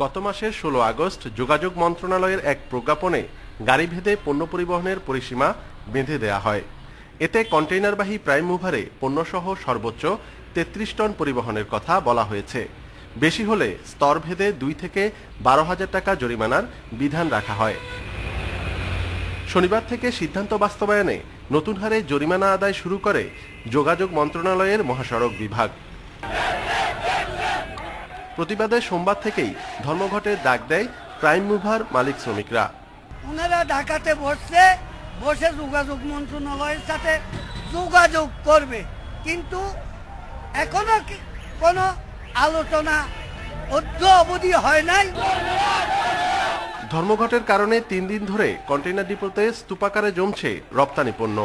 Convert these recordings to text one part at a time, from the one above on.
গত মাসের ষোলো আগস্ট যোগাযোগ মন্ত্রণালয়ের এক প্রজ্ঞাপনে গাড়ি ভেদে পণ্য পরিবহনের পরিসীমা বেঁধে দেয়া হয়। এতে কন্টেইনারবাহী প্রাইম মুভারে পণ্যসহ সর্বোচ্চ তেত্রিশ টন পরিবহনের কথা বলা হয়েছে। বেশি হলে স্তরভেদে দুই থেকে বারো হাজার টাকা জরিমানার বিধান রাখা হয়। শনিবার থেকে সিদ্ধান্ত বাস্তবায়নে নতুন হারে জরিমানা আদায় শুরু করে যোগাযোগ মন্ত্রণালয়ের মহাসড়ক বিভাগ। প্রতিবাদে সোমবার থেকেই ধর্মঘটের ডাক দেয় প্রাইম মুভার মালিক শ্রমিকরা। ওনারা ঢাকাতে বসছে বসে যোগাযোগ মন্ত্রণালয়ের সাথে যোগাযোগ করবে। কিন্তু এখনও কোনো আলোচনা অদ্য অবধি হয় নাই। ধর্মঘটের কারণে তিন দিন ধরে কন্টেইনার ডিপোতে স্তূপাকারে জমছে রপ্তানি পণ্য।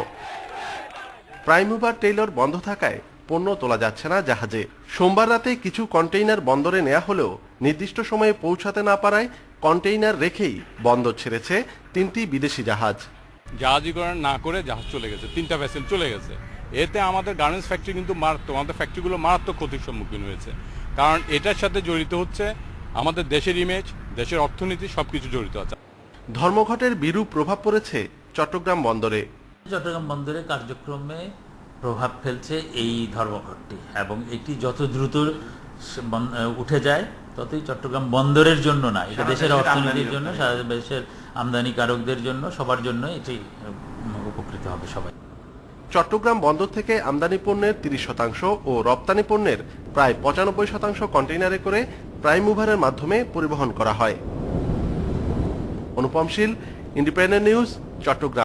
প্রাইম মুভার টেইলর বন্ধ থাকায় পণ্য তোলা যাচ্ছে না জাহাজে। সোমবার রাতে কিছু কন্টেইনার বন্দরে নেওয়া হলেও নির্দিষ্ট সময়ে পৌঁছাতে না পারায় কন্টেইনার রেখেই বন্দর ছেড়েছে তিনটি বিদেশি জাহাজ। জাহাজীকরণ না করে জাহাজ চলে গেছে তিনটা ভেসেল চলে গেছে। এতে আমাদের গার্মেন্টস ফ্যাক্টরি কিন্তু মারাত্মক আমাদের ফ্যাক্টরিগুলো মারাত্মক ক্ষতির সম্মুখীন হয়েছে। কারণ এটার সাথে জড়িত হচ্ছে আমাদের দেশের ইমেজ দেশের অর্থনীতি সবকিছু জড়িত আছে। ধর্মঘটের বিরূপ প্রভাব পড়েছে চট্টগ্রাম বন্দরে। চট্টগ্রাম বন্দরের কার্যক্রমে প্রভাব ফেলছে এই ধর্মঘটটি এবং এটি যত দ্রুত উঠে যায় ততই চট্টগ্রাম বন্দরের জন্য না এটা দেশের অর্থনীতির জন্য সারা দেশের আমদানিকারকদের জন্য সবার জন্য এটি উপকৃত হবে সবাই। চট্টগ্রাম বন্দর থেকে আমদানি পণ্যের তিরিশ শতাংশ ও রপ্তানি পণ্যের প্রায় পঁচানব্বই শতাংশ কন্টেইনারে করে প্রাইম মুভারের মাধ্যমে পরিবহন করা হয়। Anupam Shil independent news Chattogram.